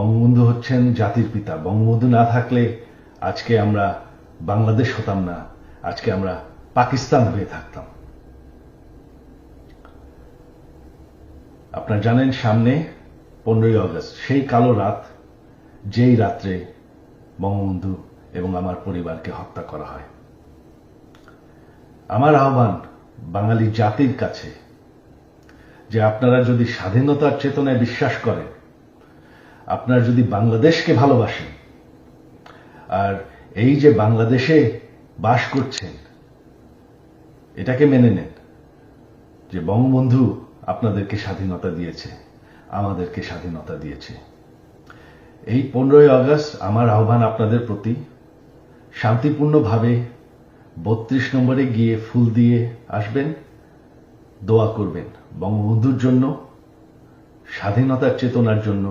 বঙ্গবন্ধু হচ্ছেন জাতির পিতা। বঙ্গবন্ধু না থাকলে আজকে আমরা বাংলাদেশ হতাম না, আজকে আমরা পাকিস্তান হয়ে থাকতাম। আপনারা জানেন, সামনে পনেরোই আগস্ট, সেই কালো রাত, যেই রাত্রে বঙ্গবন্ধু এবং আমার পরিবারকে হত্যা করা হয়। আমার আহ্বান বাঙালি জাতির কাছে যে আপনারা যদি স্বাধীনতার চেতনায় বিশ্বাস করেন আপনারা যদি বাংলাদেশকে ভালোবাসেন, আর এই যে বাংলাদেশে বাস করছেন, এটাকে মেনে নেন যে বঙ্গবন্ধু আপনাদেরকে স্বাধীনতা দিয়েছে, আমাদেরকে স্বাধীনতা দিয়েছে। এই পনেরোই আগস্ট আমার আহ্বান আপনাদের প্রতি। শান্তিপূর্ণভাবে বত্রিশ নম্বরে গিয়ে ফুল দিয়ে আসবেন, দোয়া করবেন বঙ্গবন্ধুর জন্য, স্বাধীনতার চেতনার জন্য